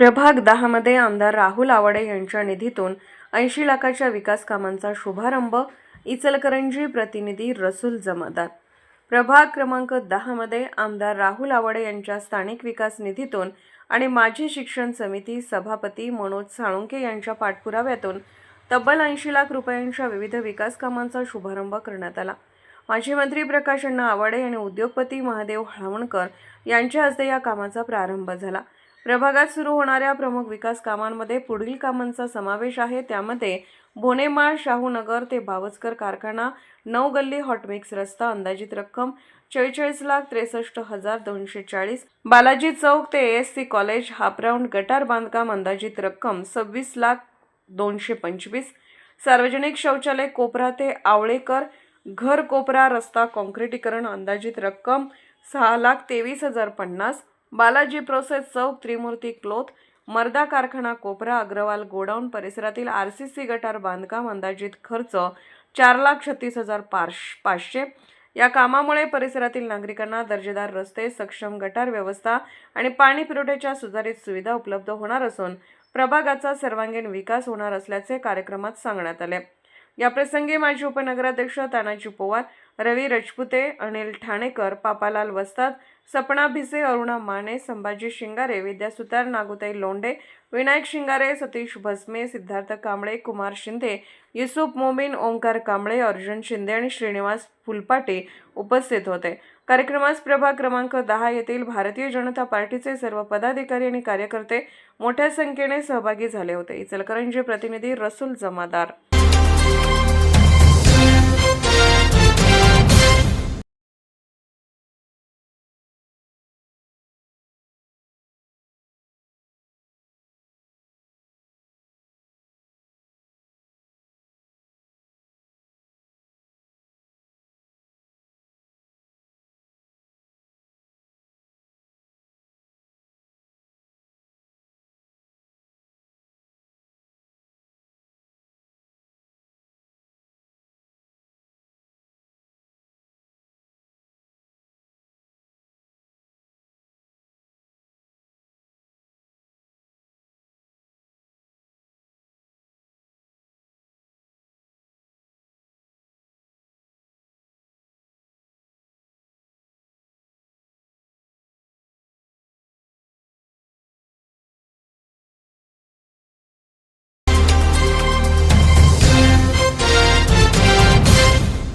प्रभाग दहामध्ये आमदार राहुल आवाडे यांच्या निधीतून ऐंशी लाखाच्या विकास कामांचा शुभारंभ इचलकरंजी प्रतिनिधी रसूल जमादार. प्रभाग क्रमांक दहामध्ये आमदार राहुल आवाडे यांच्या स्थानिक विकास निधीतून आणि माजी शिक्षण समिती सभापती मनोज साळुंके यांच्या पाठपुराव्यातून तब्बल ऐंशी लाख रुपयांच्या विविध विकास कामांचा शुभारंभ करण्यात आला. माजी मंत्री प्रकाश अण्णा आवाडे आणि उद्योगपती महादेव हळवणकर यांच्या हस्ते या कामाचा प्रारंभ झाला. प्रभागात सुरू होणाऱ्या प्रमुख विकास कामांमध्ये पुढील कामांचा समावेश आहे. त्यामध्ये बोनेमाळ शाहूनगर ते भावस्कर कारखाना नऊ गल्ली हॉटमिक्स रस्ता अंदाजित रक्कम चव्वेचाळीस लाख त्रेसष्ट हजार दोनशे चाळीस बालाजी चौक ते एस सी कॉलेज हापराऊंड गटार बांधकाम अंदाजित रक्कम सव्वीस लाख दोनशे पंचवीस सार्वजनिक शौचालय कोपरा ते आवळेकर घर कोपरा रस्ता काँक्रिटीकरण अंदाजित रक्कम सहा लाख तेवीस हजार पन्नास बालाजी प्रोसेस चौक त्रिमूर्ती क्लोथ मर्दा कारखाना कोपरा अग्रवाल गोडाऊन परिसरातील आर सी सी गटार बांधकाम अंदाजित खर्च चार लाख छत्तीस हजार पाश पाचशे. या कामामुळे परिसरातील नागरिकांना दर्जेदार रस्ते सक्षम गटार व्यवस्था आणि पाणी पुरवठ्याच्या सुधारित सुविधा उपलब्ध होणार असून प्रभागाचा सर्वांगीण विकास होणार असल्याचे कार्यक्रमात सांगण्यात आले. याप्रसंगी माजी उपनगराध्यक्ष तानाजी पवार रवी रजपुते अनिल ठाणेकर पापालाल वस्ताद सपना भिसे अरुणा माने संभाजी शिंगारे विद्या सुतार नागुताई लोंडे विनायक शिंगारे सतीश भस्मे सिद्धार्थ कांबळे कुमार शिंदे युसुफ मोमीन ओंकार कांबळे अर्जुन शिंदे आणि श्रीनिवास फुलपाटे उपस्थित होते. कार्यक्रमास प्रभाग क्रमांक दहा येथील भारतीय जनता पार्टीचे सर्व पदाधिकारी आणि कार्यकर्ते मोठ्या संख्येने सहभागी झाले होते. इचलकरंजी प्रतिनिधी रसूल जमादार. Thank you